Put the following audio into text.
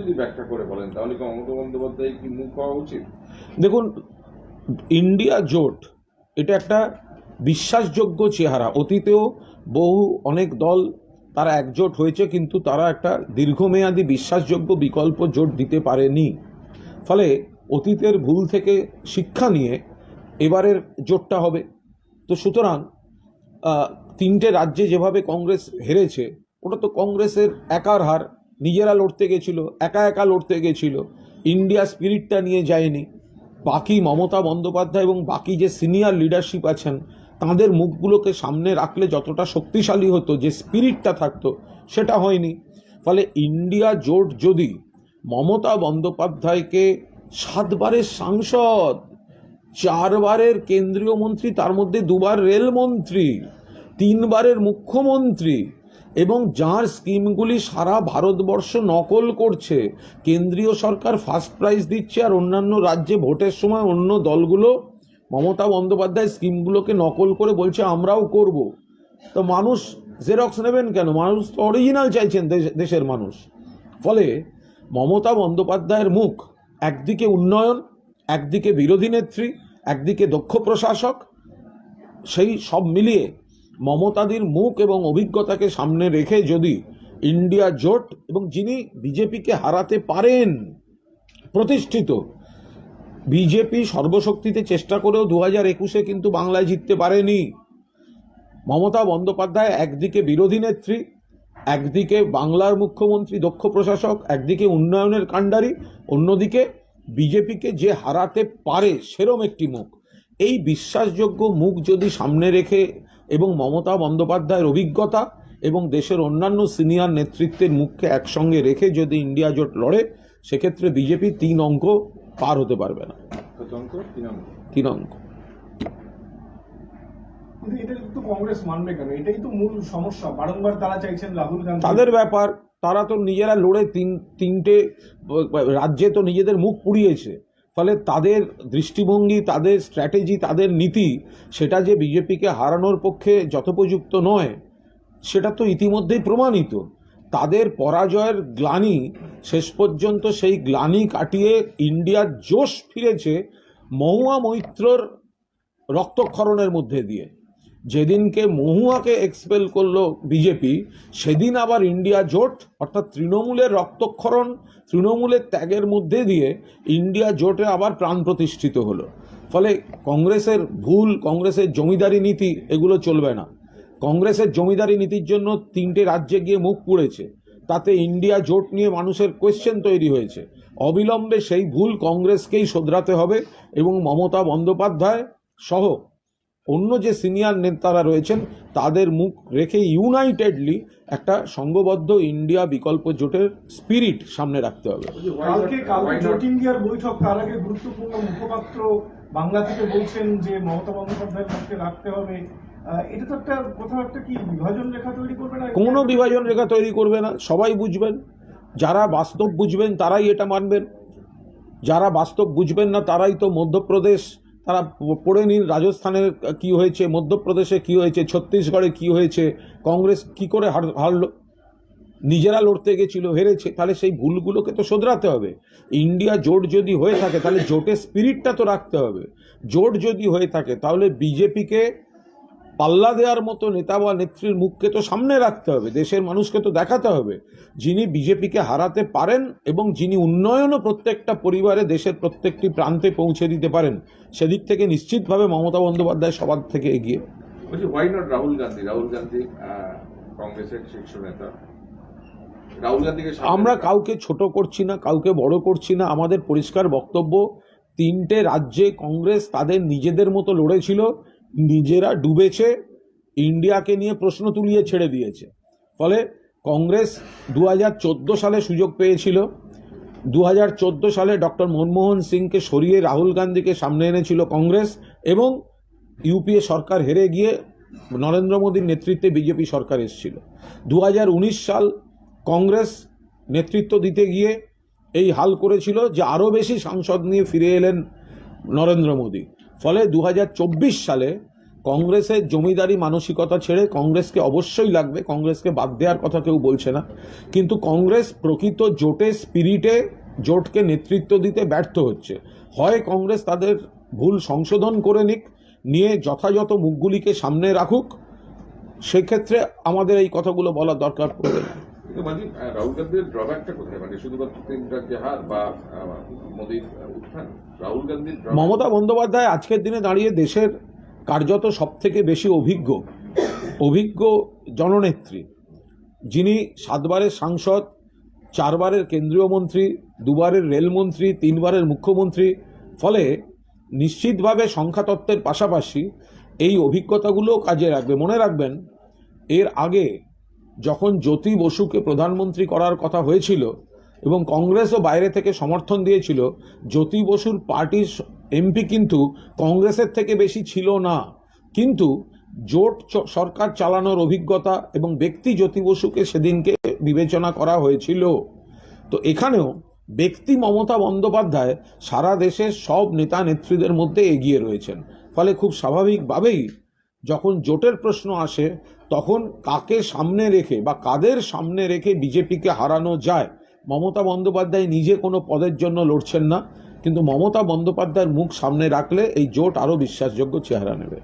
যদি ব্যাখ্যা করে বলেন, তাহলে কি মমতা বন্দ্যোপাধ্যায় কি মুখ হওয়া উচিত? দেখুন, ইন্ডিয়া জোট, এটা একটা বিশ্বাসযোগ্য চেহারা। অতীতেও বহু, অনেক দল তারা একজোট হয়েছে, কিন্তু তারা একটা দীর্ঘমেয়াদী বিশ্বাসযোগ্য বিকল্প জোট দিতে পারেনি। ফলে অতীতের ভুল থেকে শিক্ষা নিয়ে এবারের জোটটা হবে। তো সুতরাং তিনটে রাজ্যে যেভাবে কংগ্রেস হেরেছে, ওটা তো কংগ্রেসের একার হার। নিজেরা লড়তে গেছিল, একা একা লড়তে গেছিল। ইন্ডিয়া স্পিরিটটা নিয়ে যায়নি। বাকি মমতা বন্দ্যোপাধ্যায় এবং বাকি যে সিনিয়র লিডারশিপ আছেন, তাদের মুখগুলোকে সামনে রাখলে যতটা শক্তিশালী হতো, যে স্পিরিটটা থাকতো, সেটা হয়নি। ফলে ইন্ডিয়া জোট যদি মমতা বন্দ্যোপাধ্যায়কে সাতবারের সাংসদ, চারবারের কেন্দ্রীয় মন্ত্রী, তার মধ্যে দুবার রেলমন্ত্রী, তিনবারের মুখ্যমন্ত্রী এবং যার স্কিমগুলি সারা ভারতবর্ষ নকল করছে। কেন্দ্রীয় সরকার ফার্স্ট প্রাইজ দিচ্ছে আর অন্যান্য রাজ্যে ভোটের সময় অন্য দলগুলো মমতা বন্দ্যোপাধ্যায় স্কিমগুলোকে নকল করে বলছে, আমরাও করব। তো মানুষ জেরক্স নেবেন কেন? মানুষ তো অরিজিনাল চাইছেন দেশ- দেশের মানুষ। ফলে মমতা বন্দ্যোপাধ্যায়ের মুখ একদিকে উন্নয়ন, একদিকে বিরোধী নেত্রী, একদিকে দক্ষ প্রশাসক, সেই সব মিলিয়ে মমতাদির মুখ এবং অভিজ্ঞতাকে সামনে রেখে যদি ইন্ডিয়া জোট এবং যিনি বিজেপিকে হারাতে পারেন, প্রতিষ্ঠিত, বিজেপি সর্বশক্তিতে চেষ্টা করেও দু হাজার একুশে কিন্তু বাংলায় জিততে পারেনি। মমতা বন্দ্যোপাধ্যায় একদিকে বিরোধী নেত্রী, একদিকে বাংলার মুখ্যমন্ত্রী, দক্ষ প্রশাসক, একদিকে উন্নয়নের কাণ্ডারি, অন্যদিকে বিজেপিকে যে হারাতে পারে সেরম একটি মুখ। এই বিশ্বাসযোগ্য মুখ যদি সামনে রেখে এবং মমতা বন্দ্যোপাধ্যায়ের অভিজ্ঞতা এবং দেশের অন্যান্য সিনিয়র নেতৃত্বের মুখকে একসঙ্গে রেখে যদি ইন্ডিয়া জোট লড়ে সেক্ষেত্রে বিজেপি তিন অঙ্ক পার হতে পারবে না। তিন অঙ্ক। তাদের ব্যাপার তারা তো নিজেরা লড়ে তিন তিনটে রাজ্যে তো নিজেদের মুখ পুড়িয়েছে। ফলে তাদের দৃষ্টিভঙ্গি, তাদের স্ট্র্যাটেজি তাদের নীতি, সেটা যে বিজেপিকে হারানোর পক্ষে যথোপযুক্ত নয়, সেটা তো ইতিমধ্যেই প্রমাণিত। তাদের পরাজয়ের গ্লানি শেষ পর্যন্ত সেই গ্লানি কাটিয়ে ইন্ডিয়ার জোশ ফিরেছে মহুয়া মৈত্রর রক্তক্ষরণের মধ্যে দিয়ে। যেদিনকে মহুয়াকে এক্সপেল করল বিজেপি সেদিন আবার ইন্ডিয়া জোট, অর্থাৎ তৃণমূলের রক্তক্ষরণ, তৃণমূলের ত্যাগের মধ্যে দিয়ে ইন্ডিয়া জোটে আবার প্রাণ প্রতিষ্ঠিত হলো। ফলে কংগ্রেসের ভুল, কংগ্রেসের জমিদারি নীতি, এগুলো চলবে না। কংগ্রেসের জমিদারি নীতির জন্য তিনটে রাজ্যে গিয়ে মুখ পুড়েছে। তাতে ইন্ডিয়া জোট নিয়ে মানুষের কোয়েশ্চেন তৈরি হয়েছে। অবিলম্বে সেই ভুল কংগ্রেসকেই শোধরাতে হবে এবং মমতা বন্দ্যোপাধ্যায় সহ অন্য যে সিনিয়র নেতারা রয়েছেন তাদের মুখ রেখে ইউনাইটেডলি একটা সংঘবদ্ধ ইন্ডিয়া বিকল্প জোটের স্পিরিট সামনে রাখতে হবে। বৈঠক তার আগে গুরুত্বপূর্ণ মুখপাত্র বাংলা থেকে বলছেন যে মমতা বন্দ্যোপাধ্যায়ের পক্ষে রাখতে হবে। এটা তো একটা কোথাও একটা কি বিভাজন রেখা তৈরি করবে না? কোনো বিভাজন রেখা তৈরি করবে না সবাই বুঝবেন। যারা বাস্তব বুঝবেন তারাই এটা মানবেন। যারা বাস্তব বুঝবেন না তারাই তো মধ্যপ্রদেশ তারা পড়ে নিন, রাজস্থানের কি হয়েছে, মধ্যপ্রদেশে কি হয়েছে, ছত্তিশগড়ে কি হয়েছে, কংগ্রেস কি করে হারল নিজেরা লড়তে গেছিল, হেরেছে, তাহলে সেই ভুলগুলোকে তো শোধরাতে হবে। ইন্ডিয়া জোট যদি হয়ে থাকে, তাহলে জোটের স্পিরিটটা তো রাখতে হবে। জোট যদি হয়ে থাকে, তাহলে বিজেপিকে পাল্লা দেওয়ার মতো নেতা বা নেত্রীর মুখকে তো সামনে রাখতে হবে দেশের মানুষকে তো দেখাতে হবে। যিনি বিজেপিকে হারাতে পারেন এবং যিনি উন্নয়নও প্রত্যেকটা পরিবারে দেশের প্রত্যেকটি প্রান্তে পৌঁছে দিতে পারেন সেদিক থেকে নিশ্চিতভাবে মমতা বন্দ্যোপাধ্যায় সবার থেকে এগিয়ে। বলছি হোয়াই নট রাহুল গান্ধী? রাহুল গান্ধী কংগ্রেসের শীর্ষ নেতা। আমরা কাউকে ছোট করছি না কাউকে বড় করছি না আমাদের পরিষ্কার বক্তব্য তিনটে রাজ্যে কংগ্রেস তাদের নিজেদের মতো লড়েছিল নিজেরা ডুবেছে, ইন্ডিয়াকে নিয়ে প্রশ্ন তুলিয়ে ছেড়ে দিয়েছে। ফলে কংগ্রেস দু হাজার চোদ্দ সালে সুযোগ পেয়েছিল। দু হাজার চোদ্দ সালে ডক্টর মনমোহন সিংকে সরিয়ে রাহুল গান্ধীকে সামনে এনেছিল কংগ্রেস এবং ইউপিএ সরকার হেরে গিয়ে নরেন্দ্র মোদীর নেতৃত্বে বিজেপি সরকার এসেছিল। দু হাজার উনিশ সাল কংগ্রেস নেতৃত্ব দিতে গিয়ে এই হাল করেছিল যে আরও বেশি সাংসদ নিয়ে ফিরে এলেন নরেন্দ্র মোদী। ফলে দু হাজার চব্বিশ সালে কংগ্রেসের জমিদারি মানসিকতা ছেড়ে কংগ্রেসকে অবশ্যই লাগবে, কংগ্রেসকে বাদ দেওয়ার কথা কেউ বলছে না। কিন্তু কংগ্রেস প্রকৃত জোটে, স্পিরিটে, জোটকে নেতৃত্ব দিতে ব্যর্থ হচ্ছে। হয় কংগ্রেস তাদের ভুল সংশোধন করে নিক, নিয়ে যথাযথ মুখগুলিকে সামনে রাখুক, সেক্ষেত্রে আমাদের এই কথাগুলো বলার দরকার পড়বে না। কিন্তু মানে রাহুল গান্ধীর ড্রব্যাকটা কোথায়? মানে শুধুমাত্র তিন রাজ্যে হার বা মোদীর উত্থান? রাহুল গান্ধীর মমতা বন্দ্যোপাধ্যায় আজকের দিনে দাঁড়িয়ে দেশের কার্যত সব থেকে বেশি অভিজ্ঞ অভিজ্ঞ জননেত্রী। যিনি সাতবারের সাংসদ, চারবারের কেন্দ্রীয় মন্ত্রী, দুবারের রেলমন্ত্রী তিনবারের মুখ্যমন্ত্রী, ফলে নিশ্চিতভাবে সংখ্যাতত্ত্বের পাশাপাশি এই অভিজ্ঞতাগুলো কাজে রাখবে মনে রাখবেন, এর আগে যখন জ্যোতি বসুকে প্রধানমন্ত্রী করার কথা হয়েছিল এবং কংগ্রেসও বাইরে থেকে সমর্থন দিয়েছিল, জ্যোতি বসুর পার্টির এমপি কিন্তু কংগ্রেসের থেকে বেশি ছিল না। কিন্তু জোট সরকার চালানোর অভিজ্ঞতা এবং ব্যক্তি জ্যোতি বসুকে সেদিনকে বিবেচনা করা হয়েছিল। তো এখানেও ব্যক্তি মমতা বন্দ্যোপাধ্যায় সারা দেশের সব নেতা নেত্রীদের মধ্যে এগিয়ে রয়েছেন। ফলে খুব স্বাভাবিকভাবেই যখন জোটের প্রশ্ন আসে, তখন কাকে সামনে রেখে বা কাদের সামনে রেখে বিজেপিকে হারানো যায়, মমতা বন্দ্যোপাধ্যায় নিজে কোনো পদের জন্য লড়ছেন না, কিন্তু মমতা বন্দ্যোপাধ্যায়ের মুখ সামনে রাখলে এই জোট আরও বিশ্বাসযোগ্য চেহারা নেবে।